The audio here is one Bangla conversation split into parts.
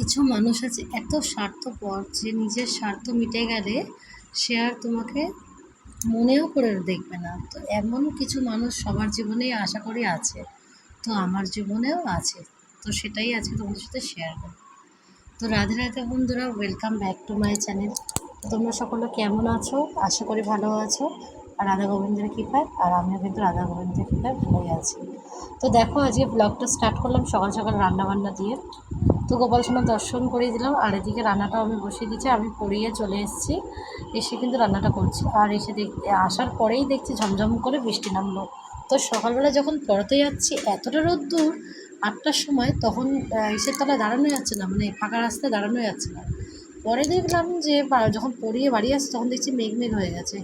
কিছু মানুষ আছে, এত স্বার্থপর যে নিজের স্বার্থ মিটে গেলে সে আর তোমাকে মনেও করে দেখবে না। তো এমন কিছু মানুষ সবার জীবনেই আশা করি আছে, তো আমার জীবনেও আছে। তো সেটাই আজকে তোমাদের সাথে শেয়ার করব। তো রাধে রাধে বন্ধুরা welcome back to my channel তোমরা সকলে কেমন আছো? আশা করি ভালো আছো। আর রাধা গোবিন্দের কৃপায়, আর আমিও কিন্তু রাধা গোবিন্দের কৃপায় ভালোই আছি। তো দেখো, আজকে ব্লগটা স্টার্ট করলাম সকাল সকাল রান্নাবান্না দিয়ে। তো গোপাল সোনা দর্শন করিয়ে দিলাম, আর এদিকে রান্নাটাও আমি বসিয়ে দিচ্ছি, আমি পড়িয়ে চলে এসেছি, এসে কিন্তু রান্নাটা করছি। আর এসে দেখ, আসার পরেই দেখছি ঝমঝম করে বৃষ্টি নামলো। তো সকালবেলা যখন পড়াতে যাচ্ছি, এতটা রোদ্দুর, আটটার সময় তখন ইসের তলায় দাঁড়ানো যাচ্ছে না মানে ফাঁকা রাস্তায় দাঁড়ানো যাচ্ছে না। পরে দেখলাম যে যখন পড়িয়ে বাড়ি আসছে, তখন দেখছি মেঘ মেঘ হয়ে গেছে,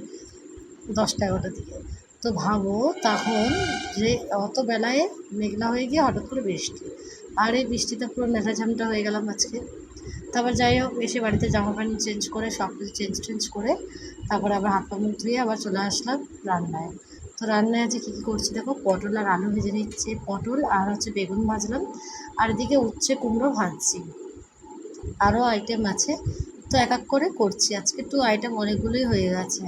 দশটা এগারোটার দিকে। তো ভাবো তখন যে অত বেলায় মেঘলা হয়ে গিয়ে হঠাৎ করে বৃষ্টি। আর এই বৃষ্টিতে পুরো নেড়াঝামটা হয়ে গেলাম আজকে। তারপর যাই হোক, এসে বাড়িতে জামা প্যান্ট চেঞ্জ করে, সব কিছু চেঞ্জ টেঞ্জ করে তারপরে আবার হাত পা মুখ ধুয়ে আবার চলে আসলাম রান্নায়। তো রান্নায় আছে কী কী করছি দেখো, পটল আর আলু ভেজে নিচ্ছে, পটল আর হচ্ছে বেগুন ভাজলাম, আর এদিকে উচ্ছে কুমড়ো ভাজছি। আরও আইটেম আছে। তো এক এক করে করছি। আজকে একটু আইটেম অনেকগুলোই হয়ে গেছে।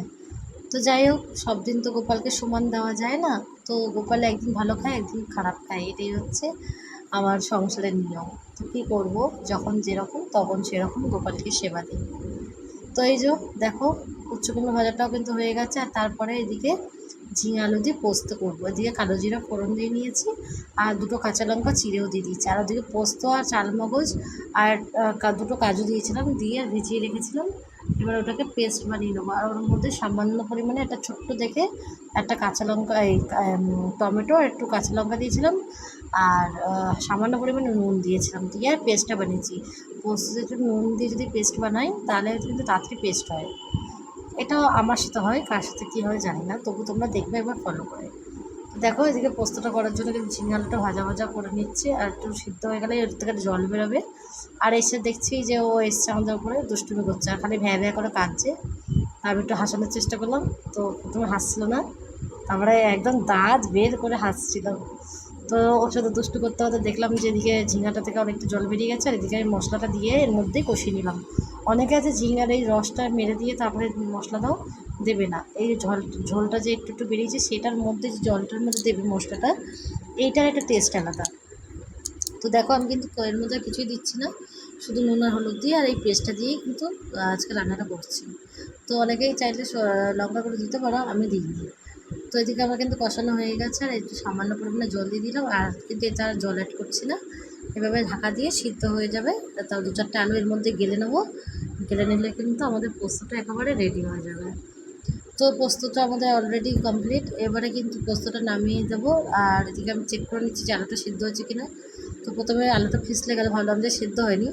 তো যাই হোক সব দিন তো গোপালকে সমান দেওয়া যায় না। তো গোপাল একদিন ভালো খায়, একদিন খারাপ খায়, এটাই হচ্ছে আমার সংসারের নিয়ম। তো কী করব, যখন যেরকম তখন সেরকম গোপালকে সেবা দিই। তো এই যে দেখো উচ্চ ভাজাটাও কিন্তু হয়ে গেছে, আর তারপরে এদিকে ঝিঙে আলু দিয়ে পোস্ত করব। এদিকে কালো জিরা ফোড়ন দিয়ে নিয়েছি, আর দুটো কাঁচা লঙ্কা চিড়েও দিয়ে দিয়েছি। আর ওদিকে পোস্ত আর চালমগজ আর দুটো কাজু দিয়েছিলাম, দিয়ে ভিজিয়ে রেখেছিলাম। এবার ওটাকে পেস্ট বানিয়ে নেব। আর ওর মধ্যে সামান্য পরিমাণে একটা ছোট্ট দেখে একটা কাঁচা লঙ্কা, এই টমেটো আর একটু কাঁচা লঙ্কা দিয়েছিলাম। আর সামান্য পরিমাণে নুন দিয়েছিলাম দিয়ে পেস্টটা বানিয়েছি। পোস্ত একটু নুন দিয়ে যদি পেস্ট বানাই, তাহলে কিন্তু তাড়াতাড়ি পেস্ট হয়। এটাও আমার সাথে হয়, কার সাথে কী হয় জানি না। তবু তোমরা দেখবে একবার ফলো করে। দেখো এদিকে পোস্তটা করার জন্য কিন্তু ঝিঙে আলুটা ভাজা ভাজা করে নিচ্ছে আর একটু সিদ্ধ হয়ে গেলে এর থেকে জল বেরোবে। আর এসে দেখছি যে ও এসছে আমাদের উপরে, দুষ্টুমি করছে আর খালি ভ্যা ভ্যা করে কাঁদছে। আমি একটু হাসানোর চেষ্টা করলাম, তো প্রথমে হাসছিল না, তারপরে একদম দাঁত বের করে হাসছিল। তো ওর সাথে দুষ্টু করতে হতে দেখলাম যে এদিকে ঝিঙাটা থেকে অনেকটা জল বেরিয়ে গেছে, আর এদিকে আমি মশলাটা দিয়ে এর মধ্যেই কষিয়ে নিলাম। অনেকে আছে ঝিঙার এই রসটা মেরে দিয়ে তারপরে মশলা দাও দেবে না। এই ঝোল, ঝোলটা যে একটু একটু বেরিয়েছে, সেটার মধ্যে যে জলটার মধ্যে দেবে মশলাটা, এইটার একটা টেস্ট আলাদা। তো দেখো, আমি কিন্তু এর মধ্যে কিছুই দিচ্ছি না, শুধু নুন আর হলুদ দিয়ে আর এই পেস্টটা দিয়েই কিন্তু আজকে রান্নাটা করছি। তো অনেকেই চাইলে লঙ্কা করে দিতে পারো, আমি দিইনি। তো এদিকে আমার কিন্তু কষানো হয়ে গেছে, আর একটু সামান্য পরিমাণে জল দিয়ে দিলাম, আর কিন্তু এটা আর জল অ্যাড করছি না। এভাবে ঢাকা দিয়ে সিদ্ধ হয়ে যাবে তাও দু চারটে আলু এর মধ্যে গেলে নেব। গেলে নিলে কিন্তু আমাদের পোস্তটা একেবারে রেডি হয়ে যাবে। তো পোস্তটা আমাদের অলরেডি কমপ্লিট এবারে কিন্তু পোস্তটা নামিয়ে দেবো। আর এদিকে আমি চেক করে নিচ্ছি যে আলুটা সিদ্ধ হচ্ছে কিনা। তো প্রথমে আলুটা ফিসলে গেলে, ভাবলাম যে সিদ্ধ হয়নি।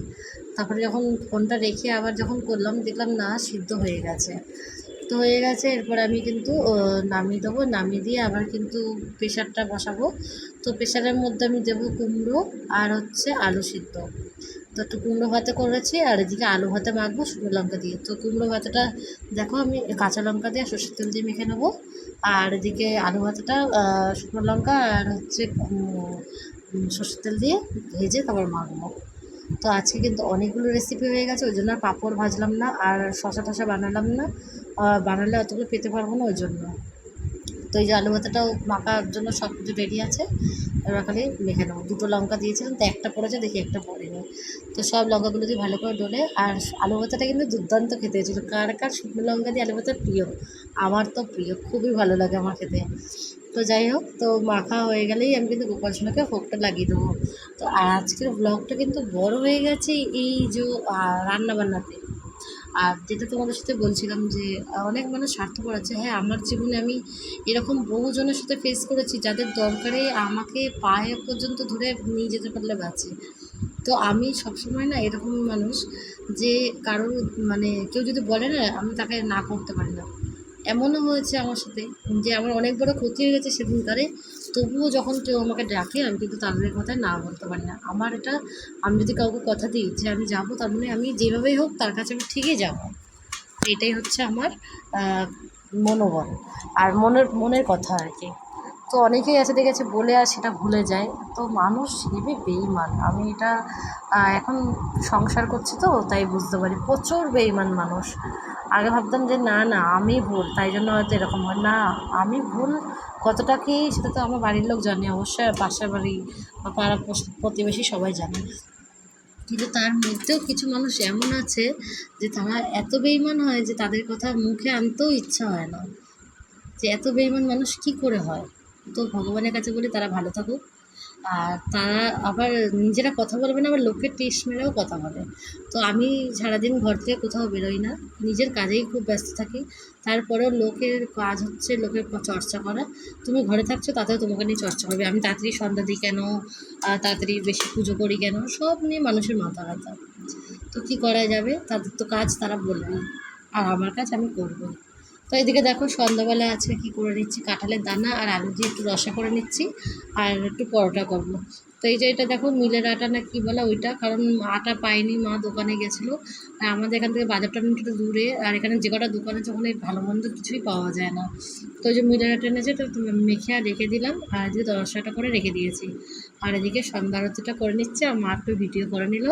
তারপরে যখন ফোনটা রেখে আবার যখন করলাম, দেখলাম না, সিদ্ধ হয়ে গেছে। তো হয়ে গেছে, এরপর আমি কিন্তু নামিয়ে দেবো। নামিয়ে দিয়ে আবার কিন্তু প্রেশারটা বসাবো। তো প্রেশারের মধ্যে আমি দেবো কুমড়ো আর হচ্ছে আলু সিদ্ধ। তো একটু কুমড়ো ভাতে করেছি, আর এদিকে আলু ভাতে মাখবো, শুকনো লঙ্কা দিয়ে। তো কুমড়ো ভাতেটা দেখো আমি কাঁচা লঙ্কা দিয়ে সর্ষের তেল দিয়ে মেখে নেব। আর এদিকে আলু ভাতেটা শুকনো লঙ্কা আর হচ্ছে সর্ষের তেল দিয়ে ভেজে তারপর মাখবো। তো আজকে কিন্তু অনেকগুলো রেসিপি হয়ে গেছে, ওই জন্য আর পাঁপড় ভাজলাম না, আর শশা টশা বানালাম না। বানালে অতগুলো পেতে পারব না ওই জন্য। তো এই যে আলু ভাতাটাও মাখার জন্য সব কিছু রেডি আছে। এবার মেখে নেব। দুটো লঙ্কা দিয়েছিলাম, তো একটা পড়েছে, দেখি একটা পড়েনি। তো সব লঙ্কাগুলো দিয়ে ভালো করে ডলে, আর আলু ভাতাটা কিন্তু দুর্দান্ত খেতে হয়েছিলো। কার কার শুকনো লঙ্কা দিয়ে আলু ভাতা প্রিয়? আমার তো প্রিয়, খুবই ভালো লাগে আমার খেতে। তো যাই হোক, তো মাখা হয়ে গেলেই আমি কিন্তু গোপাল সোনাকে ফোকটা লাগিয়ে দেবো। তো আজকের ব্লগটা কিন্তু বড় হয়ে গেছে এই যে রান্না বান্নাতে আর যেটা তোমাদের সাথে বলছিলাম যে অনেক মানুষ স্বার্থপর আছে। হ্যাঁ আমার জীবনে আমি এরকম বহুজনের সাথে ফেস করেছি যাদের দরকারে আমাকে পায়ে পর্যন্ত ধরে নিয়ে যেতে পারলে বাঁচে। তো আমি সবসময় না এরকম মানুষ যে কারোর মানে কেউ যদি বলে না, আমি তাকে না করতে পারি না। এমনও হয়েছে আমার সাথে যে আমার অনেক বড় ক্ষতি হয়ে গেছে সেদিনকারে তবুও যখন কেউ আমাকে ডাকে, আমি কিন্তু তাদের কথায় না বলতে পারি না। আমার এটা, আমি যদি কাউকে কথা দিই যে আমি যাব, তার মানে আমি যেভাবেই হোক তার কাছে আমি ঠিকই যাব। এটাই হচ্ছে আমার মনোবল। আর মনের মনের কথা আর কি। তো অনেকেই আছে দেখেছে, বলে আর সেটা ভুলে যায়। তো মানুষ হেবি বেইমান আমি এটা এখন সংসার করছি তো, তাই বুঝতে পারি। প্রচুর বেইমান মানুষ। আগে ভাবতাম যে, না না, আমি ভুল, তাই জন্য হয়তো এরকম হয়। না, আমি ভুল কতটা কি, সেটা তো আমার বাড়ির লোক জানে। অবশ্যই পাশের বাড়ি বা পাড়া প্রতিবেশী সবাই জানে। কিন্তু তার মধ্যেও কিছু মানুষ এমন আছে যে, তারা এত বেইমান হয় যে, তাদের কথা মুখে আনতেও ইচ্ছা হয় না। যে, এত বেইমান মানুষ কি করে হয়? তো ভগবানের কাছে বলি তারা ভালো থাকুক। আর তারা আবার নিজেরা কথা বলবে না, আবার লোকের টেস্ট মেরেও কথা বলে। তো আমি সারাদিন ঘর থেকে কোথাও বেরোই না। নিজের কাজেই খুব ব্যস্ত থাকি। তারপরেও লোকের কাজ হচ্ছে লোকের চর্চা করা। তুমি ঘরে থাকছো, তাতেও তোমাকে নিয়ে চর্চা করবে। আমি তাড়াতাড়ি সন্ধ্যা দিই কেন? তাড়াতাড়ি বেশি পুজো করি কেন? সব নিয়ে মানুষের মাথা ব্যথা। তো কী করা যাবে? তাদের তো কাজ তারা বলবে আর আমার কাজ আমি করব তো এদিকে দেখো সন্ধ্যাবেলা আজকে কী করে নিচ্ছি? কাঁঠালের দানা আর আলু দিয়ে একটু রসা করে নিচ্ছি আর একটু পরোটা করব। তো এই যে এটা দেখো মিলের আটা না কি বলে ওইটা? কারণ আটা পাইনি, মা দোকানে গেছিল। আর আমাদের এখান থেকে বাজারটা একটু দূরে। আর এখানে যে কটা দোকান আছে ওখানে ভালো মন্দ কিছুই পাওয়া যায় না। তো যে মিলের আটা এনেছে তো মেখে রেখে দিলাম। আর এদিকে রসাটা করে রেখে দিয়েছি। আর এদিকে সন্ধ্যা আরতিটা করে নিচ্ছে। আর মা একটু ভিডিও করে নিল।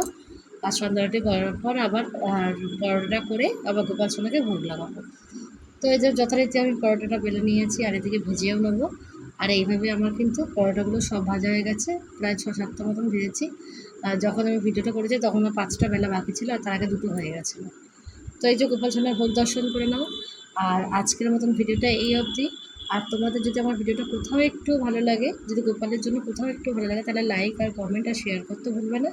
আর সন্ধ্যা আরতি করার পর আবার, আর পরোটা করে আবার গোপাল সোনাকে ভোগ লাগাবো। তো এই যে যথারীতি আমি পরোটাটা বেলে নিয়েছি, আর এদিকে ভেজেও নেব। আর এইভাবে আমার কিন্তু পরোটাগুলো সব ভাজা হয়ে গেছে, প্রায় ছ সাতটা মতন ভেজেছি। আর যখন আমি ভিডিওটা করেছি তখন পাঁচটা বেলা বাকি ছিল, আর তার আগে দুটো হয়ে গেছিল। তো এই যে গোপাল সোনার ভোগ দর্শন করে নাও। আর আজকের মতন ভিডিওটা এই অবধি। আর তোমাদের যদি আমার ভিডিওটা কোথাও একটু ভালো লাগে, যদি গোপালের জন্য কোথাও একটু ভালো লাগে, তাহলে লাইক আর কমেন্ট আর শেয়ার করতে ভুলবে না।